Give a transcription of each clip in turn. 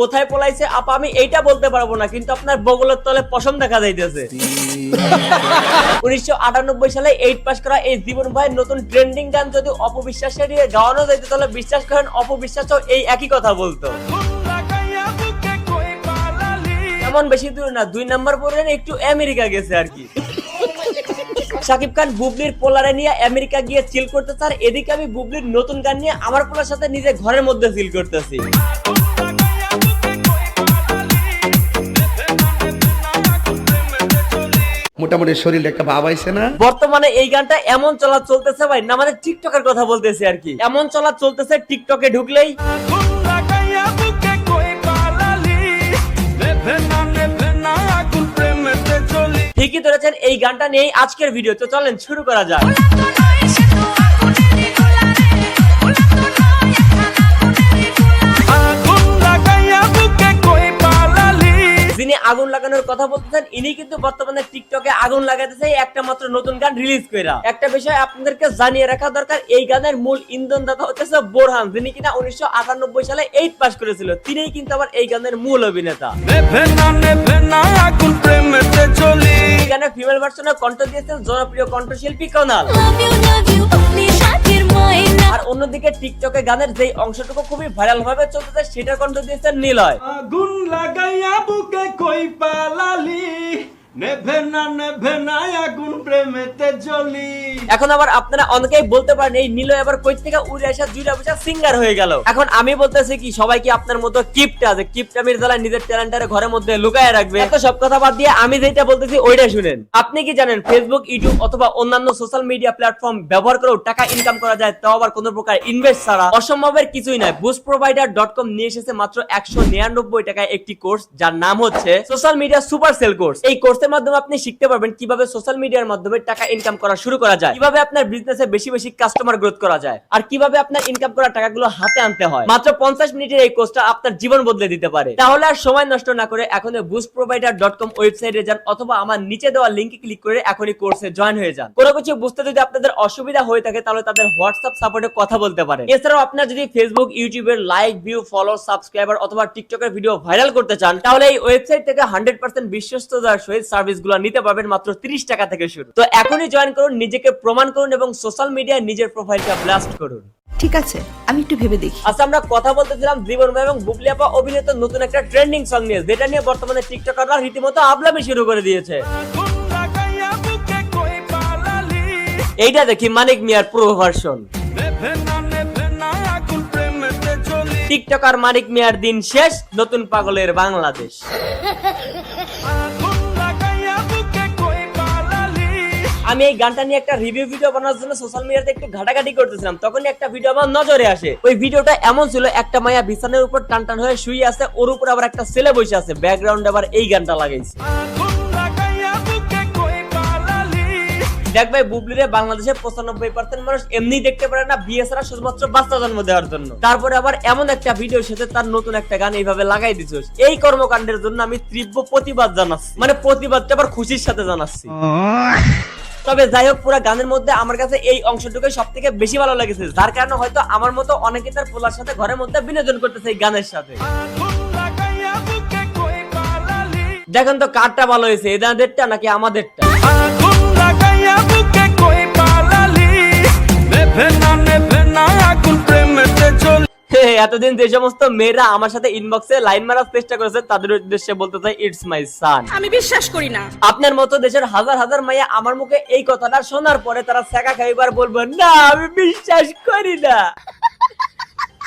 কোথায় পলাইছে আপা আমি এইটা বলতে পারব না কিন্তু আপনার বগলের তলে পশম দেখা যাইতেছে। উনিশশো আটানব্বই সালে এইট পাস করা এই জীবন ভাইয়ের নতুন ট্রেন্ডিং গান যদি অপবিশ্বাসের গাওয়ানো যাইতো তাহলে বিশ্বাস করেন অপবিশ্বাসও এই একই কথা বলতো। এমন বেশি দূর না দুই নাম্বার পরে একটু আমেরিকা গেছে আর কি। শাকিব খান বুবলির পোলারে নিয়ে আমেরিকা গিয়ে চিল করতে চার এদিকে আমি বুবলির নতুন গান নিয়ে আমার পোলার সাথে নিজে ঘরের মধ্যে চিল করতেছি। মোটামুটি শরীরে একটা ভাব আইছে না। বর্তমানে এই গানটা এমন চলা চলতেছে ভাই না মানে টিকটকের কথা বলতেছে আর কি। এমন চলা চলতেছে টিকটকে ঢুকলেই। ঠিকই ধরেছেন এই গানটা নিয়েই আজকের ভিডিও তো চলেন শুরু করা যাক। যিনি আগুন লাগানোর কথা বলতেছেন ইনি কিন্তু বর্তমানে টিকটকে আগুন লাগাতেছে একটা মাত্র নতুন গান রিলিজ কইরা। একটা বিষয় আপনাদেরকে জানিয়ে রাখা দরকার এই গানের মূল ইন্ধন দাতা হচ্ছে বোরহান যিনি কিনা উনিশশো আটানব্বই সালে এইট পাস করেছিল। তিনি কিন্তু আবার এই গানের মূল অভিনেতা। গানের ফিমেল ভার্সনে কণ্ঠ দিয়েছেন জনপ্রিয় কণ্ঠশিল্পী কনাল। আর অন্যদিকে টিকটকে গানের যেই অংশটুকু খুবই ভাইরাল ভাবে চলতেছে সেটার কণ্ঠ দিয়েছেন নীলয়। আগুন লাগাইয়া বুকে কই পালালি? এখন আবার আপনারা অনেকেই বলতে পারেন, এই আবার কই থেকে উড়ে আসা বসে সিঙ্গার হয়ে গেল। এখন আমি বলতেছি কি, সবাই কি আপনার মতো কিপটা আছে? নিজের ঘরের মধ্যে লুকায় রাখবে? এত সব কথা বাদ দিয়ে আমি যেটা বলতেছি, ওইটা শুনেন। আপনি কি জানেন ফেসবুক ইউটিউব অথবা অন্যান্য সোশ্যাল মিডিয়া প্ল্যাটফর্ম ব্যবহার করেও টাকা ইনকাম করা যায়, তাও আবার কোনো প্রকার ইনভেস্ট ছাড়া? অসম্ভবের কিছুই নয় বুস্ট প্রোভাইডার ডট কম নিয়ে এসেছে মাত্র একশো নিরানব্বই টাকায় একটি কোর্স যার নাম হচ্ছে social media super sell course এই কোর্সের মাধ্যমে আপনি শিখতে পারবেন কীভাবে সোশ্যাল মিডিয়ার মাধ্যমে টাকা ইনকাম করা শুরু করা যায়, কীভাবে আপনার বিজনেসে বেশি বেশি কাস্টমার গ্রোথ করা যায়, আর কীভাবে আপনার ইনকাম করা টাকাগুলো হাতে আনতে হয়। মাত্র পঞ্চাশ মিনিটের এই কোর্সটা আপনার জীবন বদলে দিতে পারে। তাহলে আর সময় নষ্ট না করে এখন বুস্ট প্রোভাইডার ডট কম ওয়েবসাইটে যান, অথবা আমার নিচে দেওয়া লিঙ্কে ক্লিক করে এখনই কোর্সে জয়েন হয়ে যান। কোনো কিছু বুঝতে যদি আপনাদের অসুবিধা হয়ে থাকে, তাহলে তাদের হোয়াটসঅ্যাপ সাপোর্টে কথা বলতে পারেন। এছাড়াও আপনার যদি ফেসবুক ইউটিউবের লাইক ভিউ ফলো সাবস্ক্রাইবার অথবা টিকটকের ভিডিও ভাইরাল করতে চান, তাহলে এই ওয়েবসাইট থেকে হান্ড্রেড পার্সেন্ট বিশ্বস্ততার সহিত সার্ভিসগুলো নিতে পারবেন মাত্র তিরিশ টাকা থেকে শুরু। তো এখনই জয়েন করুন নিজেকে প্রমাণ করুন এবং সোশ্যাল মিডিয়ায় নিজের প্রোফাইলটা ব্লাস্ট করুন। ঠিক আছে আমি একটু ভেবে দেখি। আচ্ছা আমরা কথা বলতেছিলাম জীবন ভাই এবং বুবলি আপা অভিনীত নতুন একটা ট্রেন্ডিং সং নিয়ে। যেটা নিয়ে বর্তমানে টিকটকাররা রীতিমতো আবলামি শুরু করে দিয়েছে। এইটা দেখি মানিক মিয়ার প্রো ভার্সন টিকটকার মানিক মিয়ার দিন শেষ নতুন পাগলের বাংলাদেশ। আমি এই গানটা নিয়ে একটা রিভিউ ভিডিও বানানোর জন্য সোশ্যাল মিডিয়াতে একটু ঘাটাঘাটি করতেছিলাম, তখনই একটা ভিডিও আমার নজরে আসে। ওই ভিডিওটা এমন ছিল, একটা মায়া বিছানার উপর টান টান হয়ে শুয়ে আছে, ওর উপর আবার একটা ছেলে বসে আছে ব্যাকগ্রাউন্ডে আবার এই গানটা লাগাইছে। দেখ ভাই, বুবলিরে বাংলাদেশের পঁচানব্বই পার্সেন্ট মানুষ এমনি দেখতে পারে না ছাড়া শুধুমাত্র বাচ্চা জন্ম দেওয়ার জন্য। তারপরে আবার এমন একটা ভিডিওর সাথে তার নতুন একটা গান এইভাবে লাগাই দিছিস এই কর্মকাণ্ডের জন্য আমি তীব্র প্রতিবাদ জানাচ্ছি। মানে প্রতিবাদটা আবার খুশির সাথে জানাচ্ছি। তবে যাই হোক, পুরো গানের মধ্যে আমার কাছে এই অংশটুকু সব থেকে বেশি ভালো লেগেছে। যার কারণে হয়তো আমার মতো অনেকে তার পোলার সাথে ঘরের মধ্যে বিনোদন করতেছে এই গানের সাথে। দেখেন তো কারটা ভালো হয়েছে এদাদেরটা নাকি আমাদেরটা? এতদিন যে সমস্ত মেয়েরা আমার সাথে ইনবক্সে লাইন মারার চেষ্টা করেছে তাদের উদ্দেশ্যে বলতে চাই ইটস মাই সান আমি বিশ্বাস করি না। আপনার মতো দেশের হাজার হাজার মাইয়া আমার মুখে এই কথাটা শোনার পরে তারা শেখা খাইবার বলব না আমি বিশ্বাস করি না।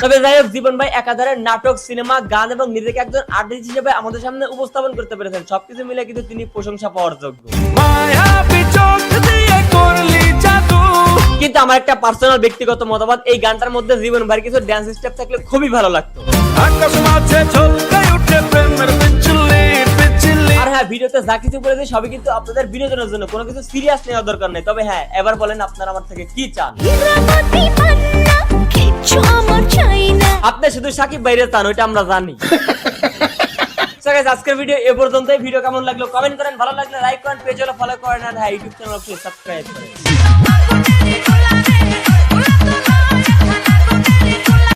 তবে যাই হোক জীবন ভাই একাধারে নাটক সিনেমা গান এবং নিজেকে একজন আর্টিস্ট হিসেবে আমাদের সামনে উপস্থাপন করতে পেরেছেন। সবকিছু মিলে কিন্তু তিনি প্রশংসা পাওয়ার যোগ্য। কিন্তু আমার একটা পার্সোনাল ব্যক্তিগত মতামত এই গানটার মধ্যে জীবন ভাইয়ের কিছু ড্যান্স স্টেপ থাকলে খুবই ভালো লাগতো। আর হ্যাঁ ভিডিওতে যা কিছু বলেছি সবই কিন্তু আপনাদের বিনোদনের জন্য কোনো কিছু সিরিয়াস নেওয়ার দরকার নেই। তবে হ্যাঁ এবার বলেন আপনারা আমার থেকে কি চান? আপনি শুধু সাকিব বাইরে চান ওইটা আমরা জানি। আজকের ভিডিও এ পর্যন্তই। ভিডিও কেমন লাগল কমেন্ট করেন ভালো লাগলে লাইক করেন পেজ হলো ফলো করেন আর হ্যাঁ ইউটিউব চ্যানেল অবশ্যই সাবস্ক্রাইব করেন।